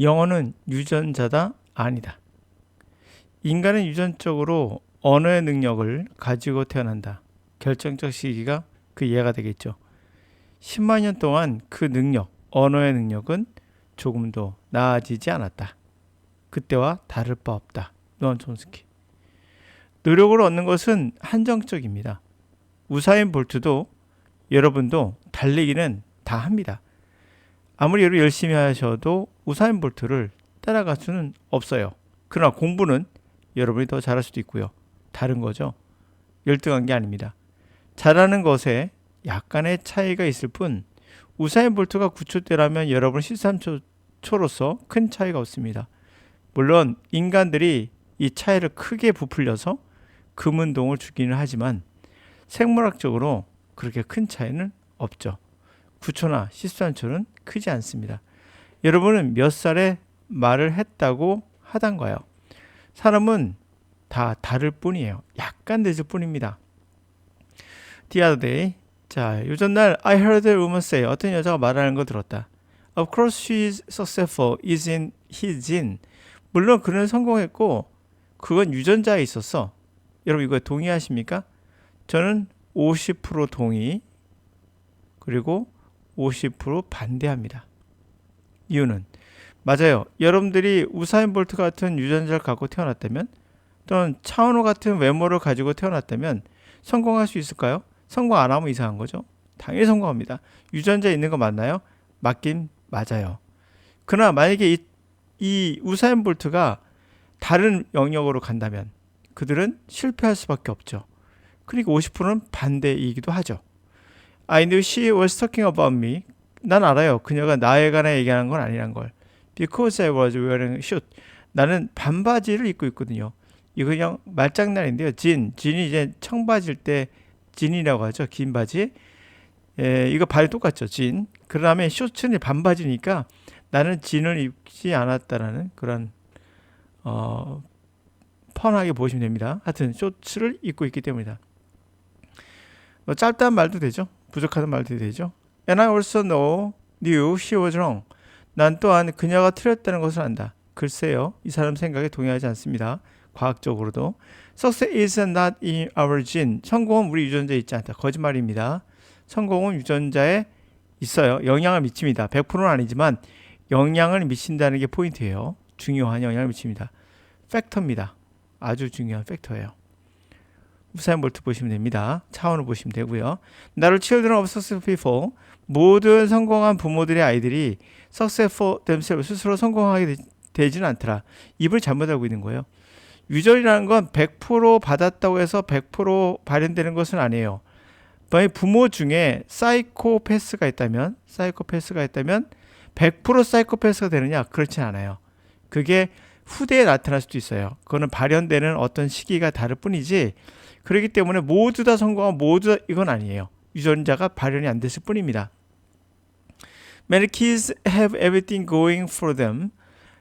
영어는 유전자다 아니다. 인간은 유전적으로 언어의 능력을 가지고 태어난다. 결정적 시기가 그 이해가 되겠죠. 10만 년 동안 그 능력, 언어의 능력은 조금도 나아지지 않았다. 그때와 다를 바 없다. 노암 촘스키. 노력을 얻는 것은 한정적입니다. 우사인 볼트도 여러분도 달리기는 다 합니다. 아무리 열심히 하셔도 우사인 볼트를 따라갈 수는 없어요. 그러나 공부는 여러분이 더 잘할 수도 있고요. 다른 거죠. 열등한 게 아닙니다. 잘하는 것에 약간의 차이가 있을 뿐 우사인 볼트가 9초대라면 여러분 13초로서 큰 차이가 없습니다. 물론 인간들이 이 차이를 크게 부풀려서 금운동을 주기는 하지만 생물학적으로 그렇게 큰 차이는 없죠. 9초나 13초는 크지 않습니다. 여러분은 몇 살에 말을 했다고 하단가요? 사람은 다 다를 뿐이에요. 약간 늦을 뿐입니다. The other day. 자, 요전 날 I heard a woman say 어떤 여자가 말하는 거 들었다. Of course she is successful is in his gene. 물론 그는 성공했고 그건 유전자에 있었어. 여러분 이거 동의하십니까? 저는 50% 동의 그리고 50% 반대합니다. 이유는 맞아요. 여러분들이 우사인 볼트 같은 유전자를 갖고 태어났다면 또는 차은우 같은 외모를 가지고 태어났다면 성공할 수 있을까요? 성공 안 하면 이상한 거죠. 당연히 성공합니다. 유전자 있는 거 맞나요? 맞긴 맞아요. 그러나 만약에 이, 이 우사인 볼트가 다른 영역으로 간다면 그들은 실패할 수밖에 없죠. 그리고 50%는 반대이기도 하죠. I knew she was talking about me. 난 알아요. 그녀가 나에 관해 얘기하는 건 아니란 걸. Because I was wearing shoes. 나는 반바지를 입고 있거든요. 이거 그냥 말장난인데요. 진, 진이 이제 청바지일 때 진이라고 하죠. 긴 바지. 에, 이거 발이 똑같죠. 진. 그 다음에 쇼츠는 반바지니까 나는 진을 입지 않았다라는 그런 어, 펀하게 보시면 됩니다. 하여튼 쇼츠를 입고 있기 때문이다. 뭐 짧다는 말도 되죠. 부족하다는 말도 되죠. And I also know, knew she was wrong. 난 또한 그녀가 틀렸다는 것을 안다. 글쎄요, 이 사람 생각에 동의하지 않습니다. 과학적으로도. Success is not in our gene. 성공은 우리 유전자에 있지 않다. 거짓말입니다. 성공은 유전자에 있어요. 영향을 미칩니다. 100%는 아니지만 영향을 미친다는 게 포인트예요. 중요한 영향을 미칩니다. 팩터입니다. 아주 중요한 팩터예요. 우사인 볼트 보시면 됩니다. 차원을 보시면 되고요. 나를 children of successful people 모든 성공한 부모들의 아이들이 successful themselves 스스로 성공하게 되, 지는 않더라. 입을 잘못 알고 있는 거예요. 유전이라는 건 100% 받았다고 해서 100% 발현되는 것은 아니에요. 부모 중에 사이코패스가 있다면 사이코패스가 있다면 100% 사이코패스가 되느냐? 그렇지 않아요. 그게 후대에 나타날 수도 있어요. 그거는 발현되는 어떤 시기가 다를 뿐이지 그렇기 때문에 모두 다 성공하고 모두 다 이건 아니에요. 유전자가 발현이 안 됐을 뿐입니다. Many kids have everything going for them.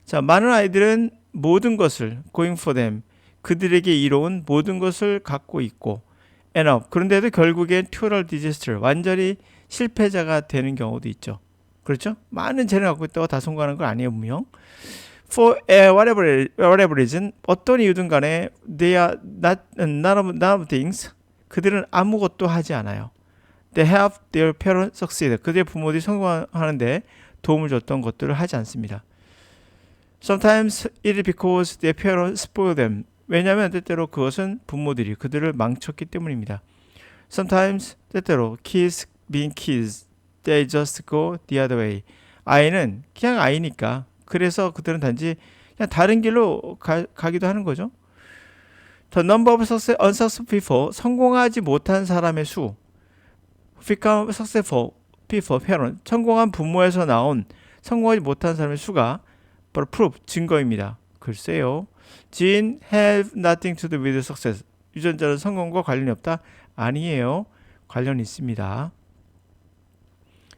자, 많은 아이들은 모든 것을 going for them 그들에게 이로운 모든 것을 갖고 있고 end up 그런데도 결국엔 total disaster 완전히 실패자가 되는 경우도 있죠. 그렇죠? 많은 재능을 갖고 있다고 다 성공하는 건 아니에요, 분명. For whatever, whatever reason, 어떤 이유든 간에 they are not, none of, none of things. 그들은 아무것도 하지 않아요. They help their parents succeed. 그들의 부모들이 성공하는데 도움을 줬던 것들을 하지 않습니다. Sometimes it is because their parents spoil them. 왜냐하면 때때로 그것은 부모들이 그들을 망쳤기 때문입니다. Sometimes 때때로 kids being kids, they just go the other way. 아이는 그냥 아이니까 그래서 그들은 단지 그냥 다른 길로 가, 가기도 하는 거죠. The number of success, unsuccessful people, 성공하지 못한 사람의 수, become successful people, parent, 성공한 부모에서 나온 성공하지 못한 사람의 수가 바로 proof, 증거입니다. 글쎄요. gene have nothing to do with success. 유전자는 성공과 관련이 없다? 아니에요. 관련이 있습니다.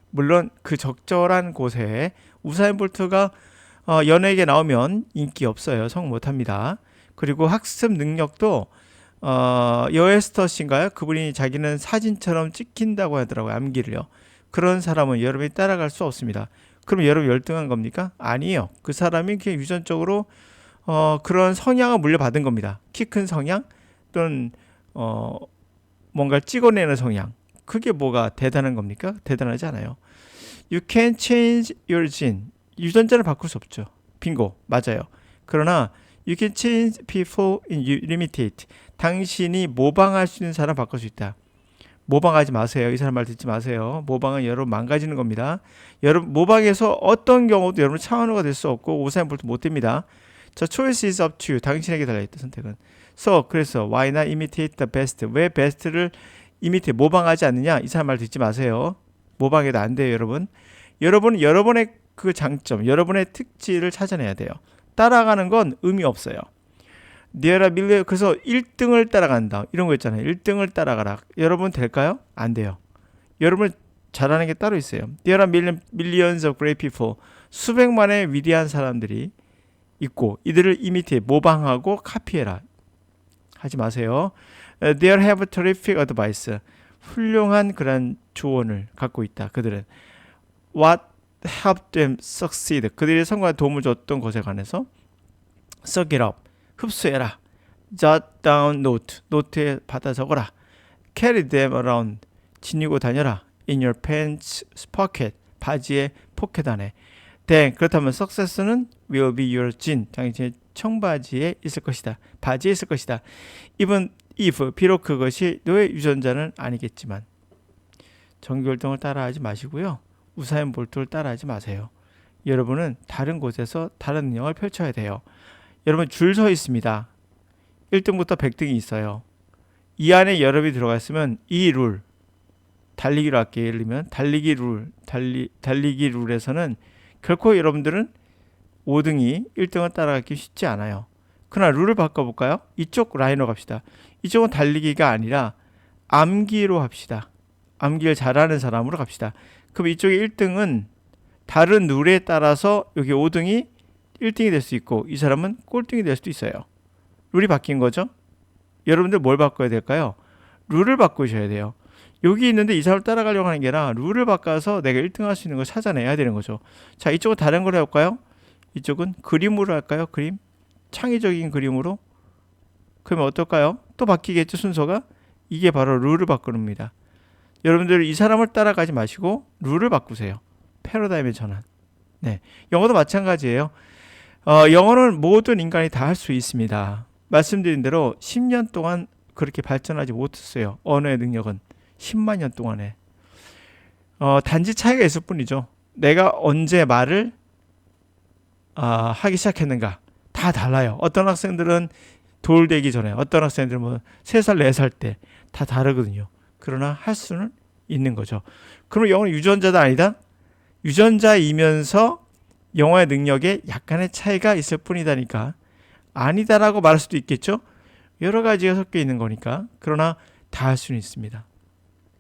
물론 그 적절한 곳에 우사인 볼트가 어, 연예계 나오면 인기 없어요. 성공 못합니다. 그리고 학습 능력도 어, 여에스터 씨인가요? 그분이 자기는 사진처럼 찍힌다고 하더라고요. 암기를요. 그런 사람은 여러분이 따라갈 수 없습니다. 그럼 여러분 열등한 겁니까? 아니에요. 그 사람이 그냥 유전적으로 어, 그런 성향을 물려받은 겁니다. 키 큰 성향 또는 어, 뭔가 찍어내는 성향. 그게 뭐가 대단한 겁니까? 대단하지 않아요. You can change your gene. 유전자를 바꿀 수 없죠. 빙고. 맞아요. 그러나 you can change people in limited. 당신이 모방할 수 있는 사람 바꿀 수 있다. 모방하지 마세요. 이 사람 말 듣지 마세요. 모방은 여러분 망가지는 겁니다. 여러분 모방에서 어떤 경우도 여러분 차원호가 될 수 없고 오사인 볼트 못 됩니다. 자, choice is up to you. 당신에게 달려있다 선택은. So 그래서 why not imitate the best? 왜 best를 imitate 모방하지 않느냐? 이 사람 말 듣지 마세요. 모방해도 안 돼요, 여러분. 여러분 여러분의 그 장점, 여러분의 특질을 찾아내야 돼요. 따라가는 건 의미 없어요. 니에라 밀레 그래서 1등을 따라간다 이런 거 있잖아요. 1등을 따라가라. 여러분 될까요? 안 돼요. 여러분 잘하는 게 따로 있어요. Are million, millions of great people. 수백만의 위대한 사람들이 있고 이들을 이미테 모방하고 카피해라. 하지 마세요. They have terrific advice. 훌륭한 그런 조언을 갖고 있다. 그들은 what helped them succeed. 그들이 성공에 도움을 줬던 것에 관해서 suck it up. 흡수해라. jot down note. 노트에 받아 적어라. carry them around. 지니고 다녀라. in your pants pocket. 바지의 포켓 안에. then 그렇다면 success는 will be your jean. 당신의 청바지에 있을 것이다. 바지에 있을 것이다. even if 비록 그것이 너의 유전자는 아니겠지만 정규 활동을 따라하지 마시고요. 우사인 볼트를 따라하지 마세요. 여러분은 다른 곳에서 다른 능력을 펼쳐야 돼요. 여러분 줄 서 있습니다. 1등부터 100등이 있어요. 이 안에 여러분이 들어가 있으면 이 룰, 달리기로 할게요. 예를 들면 달리기 룰, 달리, 달리기 룰에서는 결코 여러분들은 5등이 1등을 따라가기 쉽지 않아요. 그러나 룰을 바꿔볼까요? 이쪽 라인으로 갑시다. 이쪽은 달리기가 아니라 암기로 합시다. 암기를 잘하는 사람으로 갑시다. 그럼 이쪽의 1등은 다른 룰에 따라서 여기 5등이 1등이 될 수 있고 이 사람은 꼴등이 될 수도 있어요. 룰이 바뀐 거죠? 여러분들 뭘 바꿔야 될까요? 룰을 바꾸셔야 돼요. 여기 있는데 이 사람을 따라가려고 하는 게 아니라 룰을 바꿔서 내가 1등 할 수 있는 걸 찾아내야 되는 거죠. 자, 이쪽은 다른 걸 해볼까요? 이쪽은 그림으로 할까요? 그림? 창의적인 그림으로? 그러면 어떨까요? 또 바뀌겠죠, 순서가? 이게 바로 룰을 바꾸는 겁니다. 여러분들 이 사람을 따라가지 마시고 룰을 바꾸세요. 패러다임의 전환. 네. 영어도 마찬가지예요. 어, 영어는 모든 인간이 다 할 수 있습니다. 말씀드린 대로 10년 동안 그렇게 발전하지 못했어요. 언어의 능력은 10만 년 동안에. 어, 단지 차이가 있을 뿐이죠. 내가 언제 말을 아, 하기 시작했는가 다 달라요. 어떤 학생들은 돌 되기 전에, 어떤 학생들은 뭐 3살, 4살 때 다 다르거든요. 그러나 할 수는 있는 거죠. 그럼 영어는 유전자다 아니다? 유전자이면서 영어의 능력에 약간의 차이가 있을 뿐이다니까 아니다라고 말할 수도 있겠죠. 여러 가지가 섞여 있는 거니까 그러나 다 할 수는 있습니다.